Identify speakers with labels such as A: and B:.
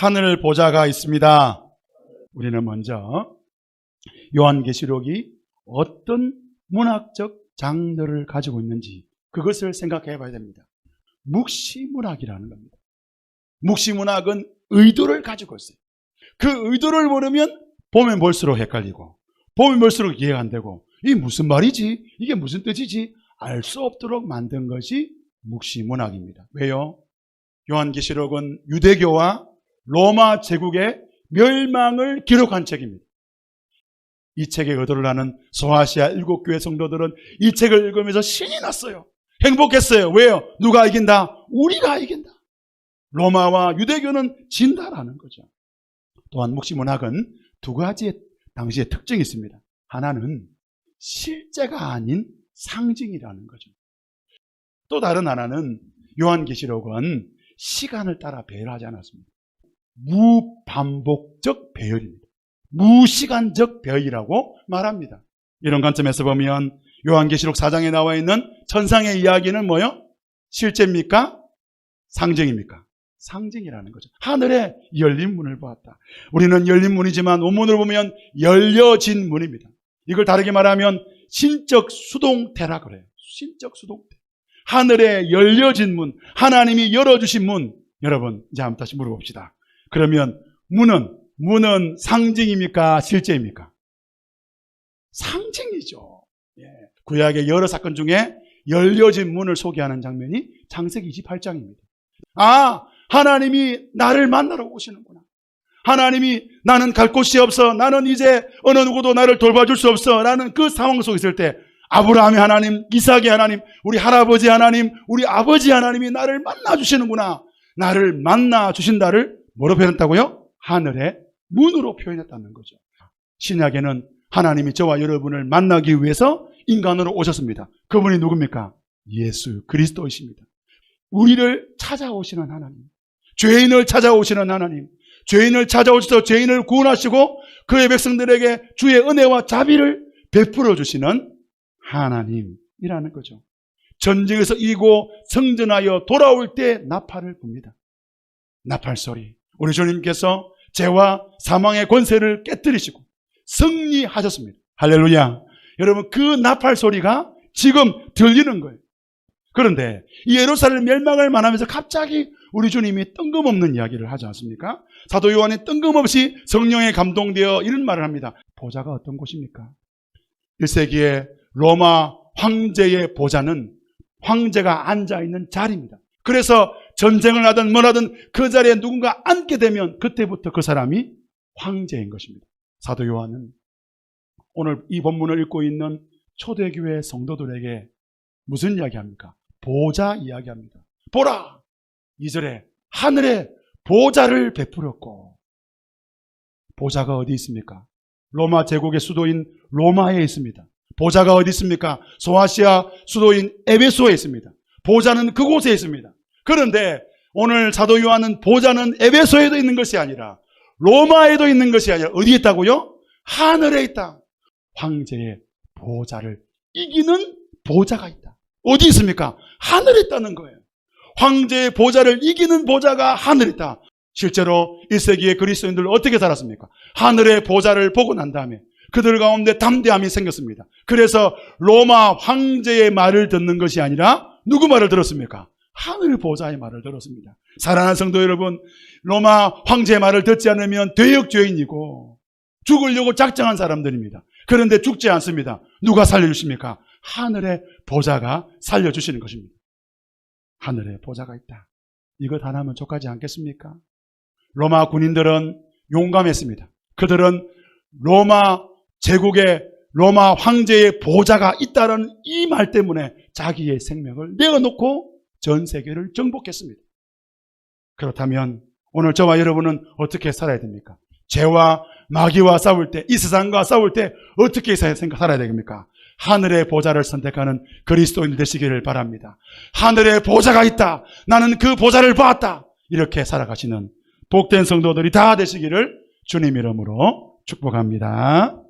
A: 하늘 보좌가 있습니다. 우리는 먼저 요한계시록이 어떤 문학적 장르를 가지고 있는지 그것을 생각해 봐야 됩니다. 묵시문학이라는 겁니다. 묵시문학은 의도를 가지고 있어요. 그 의도를 모르면 보면 볼수록 헷갈리고 보면 볼수록 이해가 안 되고 이게 무슨 말이지? 이게 무슨 뜻이지? 알 수 없도록 만든 것이 묵시문학입니다. 왜요? 요한계시록은 유대교와 로마 제국의 멸망을 기록한 책입니다. 이 책의 의도를 아는 소아시아 일곱 교회 성도들은 이 책을 읽으면서 신이 났어요. 행복했어요. 왜요? 누가 이긴다? 우리가 이긴다. 로마와 유대교는 진다라는 거죠. 또한 묵시 문학은 두 가지의 당시의 특징이 있습니다. 하나는 실제가 아닌 상징이라는 거죠. 또 다른 하나는 요한계시록은 시간을 따라 배열하지 않았습니다. 무반복적 배열입니다. 무시간적 배열이라고 말합니다. 이런 관점에서 보면 요한계시록 4장에 나와 있는 천상의 이야기는 뭐요? 실제입니까? 상징입니까? 상징이라는 거죠. 하늘에 열린 문을 보았다. 우리는 열린 문이지만 원문을 보면 열려진 문입니다. 이걸 다르게 말하면 신적 수동태라 그래요. 신적 수동태. 하늘에 열려진 문, 하나님이 열어주신 문. 여러분, 이제 한번 다시 물어봅시다. 그러면 문은, 문은 상징입니까? 실제입니까? 상징이죠. 예. 구약의 여러 사건 중에 열려진 문을 소개하는 장면이 창세기 28장입니다. 아, 하나님이 나를 만나러 오시는구나. 하나님이 나는 갈 곳이 없어. 나는 이제 어느 누구도 나를 돌봐줄 수 없어. 라는 그 상황 속에 있을 때 아브라함의 하나님, 이삭의 하나님, 우리 할아버지 하나님, 우리 아버지 하나님이 나를 만나 주시는구나. 나를 만나 주신다를 뭐로 표현했다고요? 하늘의 문으로 표현했다는 거죠. 신약에는 하나님이 저와 여러분을 만나기 위해서 인간으로 오셨습니다. 그분이 누굽니까? 예수 그리스도이십니다. 우리를 찾아오시는 하나님. 죄인을 찾아오시는 하나님. 죄인을 찾아오셔서 죄인을 구원하시고 그의 백성들에게 주의 은혜와 자비를 베풀어 주시는 하나님이라는 거죠. 전쟁에서 이고 성전하여 돌아올 때 나팔을 붑니다. 나팔 소리. 우리 주님께서 죄와 사망의 권세를 깨뜨리시고 승리하셨습니다. 할렐루야. 여러분 그 나팔 소리가 지금 들리는 거예요. 그런데 이 예루살렘 멸망을 말하면서 갑자기 우리 주님이 뜬금없는 이야기를 하지 않습니까? 사도 요한이 뜬금없이 성령에 감동되어 이런 말을 합니다. 보좌가 어떤 곳입니까? 1세기에 로마 황제의 보좌는 황제가 앉아 있는 자리입니다. 그래서 전쟁을 하든 뭘 하든 그 자리에 누군가 앉게 되면 그때부터 그 사람이 황제인 것입니다. 사도 요한은 오늘 이 본문을 읽고 있는 초대교회 성도들에게 무슨 이야기 합니까? 보좌 이야기합니다. 보라! 이절에 하늘에 보좌를 베풀었고 보좌가 어디 있습니까? 로마 제국의 수도인 로마에 있습니다. 보좌가 어디 있습니까? 소아시아 수도인 에베소에 있습니다. 보좌는 그곳에 있습니다. 그런데 오늘 사도 요한은 보좌는 에베소에도 있는 것이 아니라 로마에도 있는 것이 아니라 어디에 있다고요? 하늘에 있다. 황제의 보좌를 이기는 보좌가 있다. 어디 있습니까? 하늘에 있다는 거예요. 황제의 보좌를 이기는 보좌가 하늘에 있다. 실제로 1세기의 그리스도인들 어떻게 살았습니까? 하늘의 보좌를 보고 난 다음에 그들 가운데 담대함이 생겼습니다. 그래서 로마 황제의 말을 듣는 것이 아니라 누구 말을 들었습니까? 하늘 보좌의 말을 들었습니다. 사랑하는 성도 여러분, 로마 황제의 말을 듣지 않으면 대역죄인이고 죽으려고 작정한 사람들입니다. 그런데 죽지 않습니다. 누가 살려주십니까? 하늘의 보좌가 살려주시는 것입니다. 하늘에 보좌가 있다. 이것 하나면 족하지 않겠습니까? 로마 군인들은 용감했습니다. 그들은 로마 제국의 로마 황제의 보좌가 있다는 이 말 때문에 자기의 생명을 내어놓고 전 세계를 정복했습니다. 그렇다면 오늘 저와 여러분은 어떻게 살아야 됩니까? 죄와 마귀와 싸울 때, 이 세상과 싸울 때 어떻게 살아야 됩니까? 하늘의 보좌를 선택하는 그리스도인 되시기를 바랍니다. 하늘의 보좌가 있다. 나는 그 보좌를 보았다. 이렇게 살아가시는 복된 성도들이 다 되시기를 주님 이름으로 축복합니다.